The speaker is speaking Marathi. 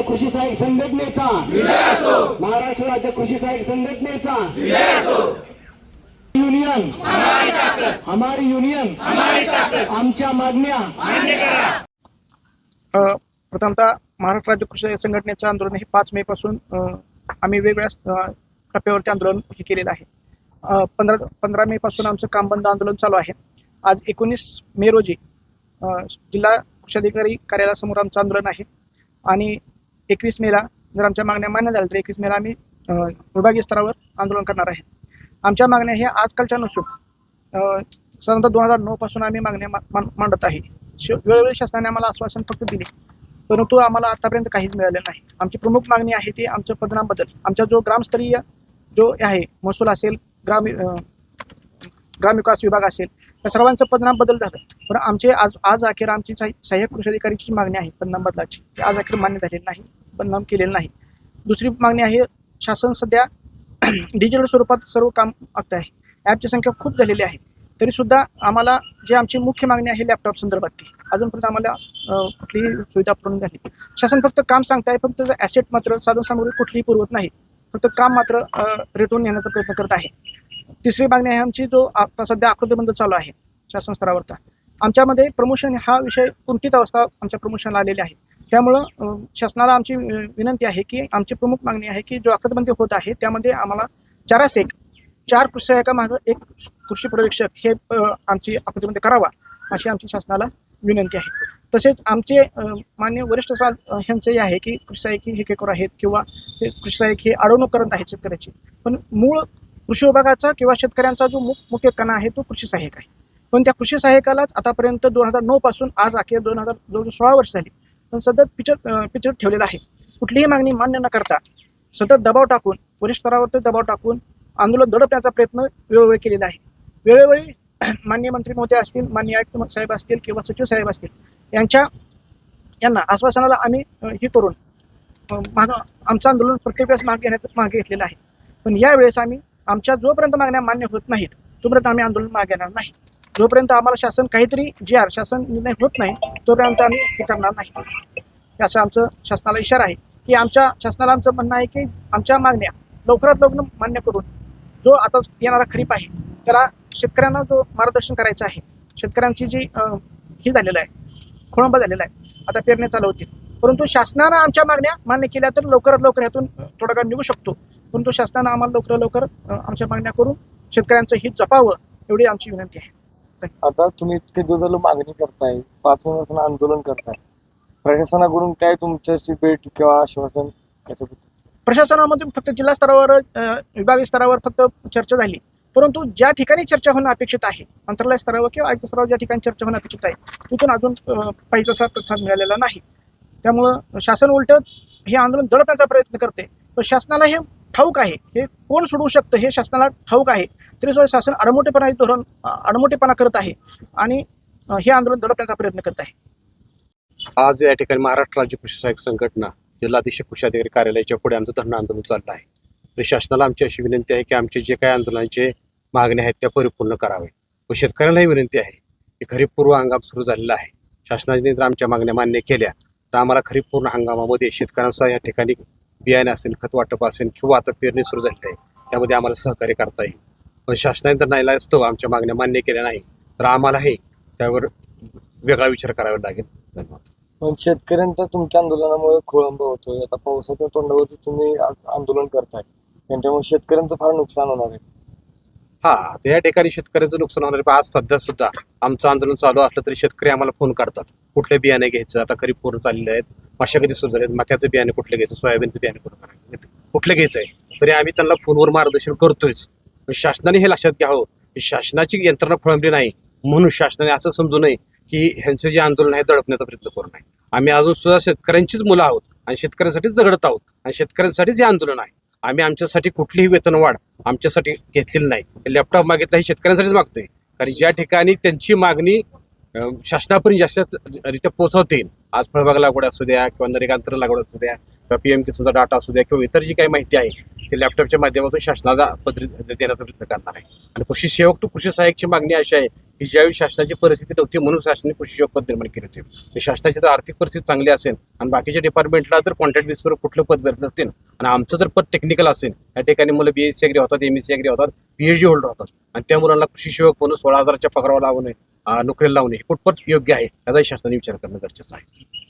राज्य कृषी सहाय्यक संघटनेचा. महाराष्ट्र राज्य कृषी सहाय्यक संघटनेचा. युनियन. हमारी युनियन. आमच्या मागण्या. अ, प्रथमतः महाराष्ट्र राज्य कृषी संघटनेचं आंदोलन हे पाच मे पासून आम्ही वेगवेगळ्या टप्प्यावरती आंदोलन हे केलेलं आहे. पंधरा पंधरा मे पासून आमचं काम बंद आंदोलन चालू आहे. आज एकोणीस मे रोजी जिल्हा कृषी अधिकारी कार्यालयासमोर आमचं आंदोलन आहे. आणि एकवीस मेला जर आमच्या मागण्या मान्य झाल्या तर एकवीस मेला आम्ही विभागीय स्तरावर आंदोलन करणार आहे. आमच्या मागण्या ह्या आजकालच्या नसून साधारणतः दोन हजार नऊ पासून आम्ही मागण्या मा- मांडत आहे. श- वेळोवेळी शासनाने आम्हाला आश्वासन फक्त दिले परंतु आम्हाला आतापर्यंत काहीच मिळालं नाही. आमची प्रमुख मागणी आहे ती आमच्या पदनाम बदल आमचा जो ग्रामस्तरीय जो आहे महसूल असेल ग्राम ग्रामविकास विभाग असेल त्या सर्वांचं पदनाम बदल झालं. पण आमचे आज आज अखेर आमची सहाय्य सहाय्यक कृषी अधिकारीची मागणी आहे पदनाम बदलाची ती आज अखेर मान्य झालेली नाही. परिणाम केलेलं नाही. दुसरी मागणी आहे शासन सध्या डिजिटल स्वरूपात सर्व काम मागतं आहे. ॲपची संख्या खूप झालेली आहे. तरीसुद्धा आम्हाला जे आमची मुख्य मागणी आहे लॅपटॉप संदर्भातली अजूनपर्यंत आम्हाला कुठलीही सुविधा पुरवून झाली शासन फक्त काम सांगताय फक्त ॲसेट मात्र साधनसामुग्री कुठलीही पुरवत नाही फक्त काम मात्र रिटर्न रेटून नेण्याचा प्रयत्न करत आहे. तिसरी मागणी आहे आमची जो आता सध्या आकृतीबंद चालू आहे शासन स्तरावरचा. आमच्यामध्ये प्रमोशन हा विषय कुंठित अवस्था आमच्या प्रमोशनला आलेली आहे. त्यामुळं शासनाला आमची विनंती आहे की आमची प्रमुख मागणी आहे की जो आकृतीबंदी होत आहे त्यामध्ये आम्हाला चारा एक चार कृषी सहाय्यकामागं एक कृषी पर्यवेक्षक हे आमची आकृतीमध्ये करावा अशी आमची शासनाला विनंती आहे. तसेच आमचे मान्य वरिष्ठ सा अ, ह्यांचंही आहे की कृषी सहाय्यक हे केकर आहेत किंवा हे कृषी सहाय्यक हे अडवणूक करत आहेत शेतकऱ्याची. पण मूळ कृषी विभागाचा किंवा शेतकऱ्यांचा जो मुख मुख्य कणा आहे तो कृषी सहाय्यक आहे. पण त्या कृषी सहाय्यकालाच आतापर्यंत दोन हजार नऊपासून आज अखेर दोन हजार दोन सोळा वर्ष झाली सतत पिचत पिचत ठेवलेला आहे. कुठलीही मागणी मान्य न करता सतत दबाव टाकून वरिष्ठ स्तरावरती दबाव टाकून आंदोलन दडपण्याचा प्रयत्न वेळोवेळी केलेला आहे. वेळोवेळी मान्य मंत्री महोदय असतील मान्य आयुक्त साहेब असतील किंवा सचिव साहेब असतील यांच्या यांना आश्वासनाला आम्ही हे करून आमचं आंदोलन प्रत्येक वेळेस मागे घेण्यात मागे घेतलेलं आहे. पण यावेळेस आम्ही आमच्या जोपर्यंत मागण्या मान्य होत नाहीत तोपर्यंत आम्ही आंदोलन मागे घेणार नाही. जोपर्यंत आम्हाला शासन काहीतरी जी आर शासन निर्णय होत नाही तोपर्यंत आम्ही हे करणार नाही. असं आमचं शासनाला इशारा आहे. की आमच्या शासनाला आमचं म्हणणं आहे की आमच्या मागण्या लवकरात लवकर मान्य करून जो आता येणारा खरीप आहे त्याला शेतकऱ्यांना जो मार्गदर्शन करायचं आहे शेतकऱ्यांची जी हे ही झालेलं आहे खोळंबा झालेला आहे आता पेरण्या चालू होतील. परंतु शासनानं आमच्या मागण्या मान्य केल्या तर लवकरात लवकर ह्यातून थोडा काळ निघू शकतो. परंतु शासनानं आम्हाला लवकरात लवकर आमच्या मागण्या करून शेतकऱ्यांचं हित जपावं एवढी आमची विनंती आहे. आता तुम्ही इतके दिवस मागणी करताय पाच वर्षाचं आंदोलन करताय. प्रशासनाकडून काय तुमच्याशी भेट किंवा आश्वासन प्रशासनामधून फक्त जिल्हा स्तरावर विभागीय स्तरावर फक्त चर्चा झाली. परंतु ज्या ठिकाणी चर्चा होणं अपेक्षित आहे मंत्रालय स्तरावर किंवा आयुक्त स्तरावर ज्या ठिकाणी चर्चा होणं अपेक्षित आहे तिथून अजून पाहिजे तसा प्रतिसाद मिळालेला नाही. त्यामुळं शासन उलट हे आंदोलन दडपण्याचा प्रयत्न करते. पण शासनाला हे ठाऊक आहे. हे कोण सोडवू शकतं? हे शासनाला ठाऊक आहे. तरी सुद्धा शासन अडमोठेपणा धोरण अडमोठेपणा करत आहे आणि हे आंदोलन दडपण्याचा प्रयत्न करत आहे. आज या ठिकाणी महाराष्ट्र राज्य कृषी सहाय्यक संघटना जिल्हाधीश कृषी अधिकारी कार्यालयाच्या पुढे आमचं धरणं आंदोलन चाललं आहे. तर शासनाला आमची अशी विनंती आहे की आमचे जे काही आंदोलनाचे मागण्या आहेत त्या परिपूर्ण करावे व शेतकऱ्यांनाही विनंती आहे की खरीप पूर्व हंगाम सुरू झालेला आहे. शासनाने जर आमच्या मागण्या मान्य केल्या तर आम्हाला खरीप पूर्ण हंगामामध्ये शेतकऱ्यांचा या ठिकाणी बियाणे असेल खत वाटप असेल किंवा आता पेरणी सुरू झालेली आहे त्यामध्ये आम्हाला सहकार्य करता येईल. पण शासनाने जर नाही असतो आमच्या मागण्या मान्य केल्या नाही तर आम्हालाही त्यावर वेगळा विचार करावा लागेल. धन्यवाद. पण शेतकऱ्यांचा तुमच्या आंदोलनामुळे खोळंब होतोय. आता पावसाच्या तोंडावरती तुम्ही आ- आंदोलन करताय. त्यांच्यामुळे शेतकऱ्यांचं फार नुकसान होणार आहे. हा आता या ठिकाणी शेतकऱ्याचं नुकसान होणार आहे. पण आज सध्या सुद्धा आमचं आंदोलन चालू असलं तरी शेतकरी आम्हाला फोन करतात. कुठले बियाणे घ्यायचं? आता खरीप पूर्ण चाललेले आहेत. मशागती कधी सुरू झाले आहेत मक्याचं बियाणे कुठलं घ्यायचं? सोयाबीनचं बियाणे कुठलं करायचं? कुठलं घ्यायचं आहे तरी आम्ही त्यांना फोनवर मार्गदर्शन करतोयच. पण शासनाने हे लक्षात घ्यावं. की शासनाची यंत्रणा खोळंबली नाही. म्हणून शासनाने असं समजू नये की ह्यांचं जे आंदोलन आहे दडपण्याचा प्रयत्न करू नये. आम्ही अजून सुद्धा शेतकऱ्यांचीच मुलं आहोत आणि शेतकऱ्यांसाठीच झगडत आहोत आणि शेतकऱ्यांसाठीच हे आंदोलन आहे आम्ही आमच्यासाठी कुठलीही वेतनवाढ आमच्यासाठी घेतलेली नाही. लॅपटॉप मागितला ही शेतकऱ्यांसाठीच मागतोय. कारण ज्या ठिकाणी त्यांची मागणी शासनापर्यंत जास्त रित्या पोहोचवता येईल. आज फळबाग लागवड असू द्या किंवा नरेगांतर लागवड असू द्या किंवा पी एम किसानचा डाटा असू द्या किंवा इतर जी काही माहिती आहे ते लॅपटॉपच्या माध्यमातून शासनाला पत्र देण्याचा प्रयत्न करणार आहे. आणि कृषी सेवक टू कृषी सहाय्यकची मागणी अशी आहे ही ज्यावेळी शासनाची परिस्थिती नव्हती म्हणून शासनाने कृषी पद निर्माण केले होते. शासनाची जर आर्थिक परिस्थिती चांगली असेल आणि बाकीच्या डिपार्टमेंटला जर कॉन्ट्रॅक्ट बेसवर कुठलं पद भरत असतील आणि आमचं जर पद टेक्निकल असेल त्या ठिकाणी मुलं बी एस सी अग्री होतात एम एस सी अग्री होतात पी एच डी होल्डर होतात. आणि त्या मुलांना कृषी सेवक म्हणून सोळा हजाराच्या पगारावर लावणे नोकरीला लावणे हे कुठपत योग्य आहे याचाही शासनाने विचार करणं गरजेचं आहे.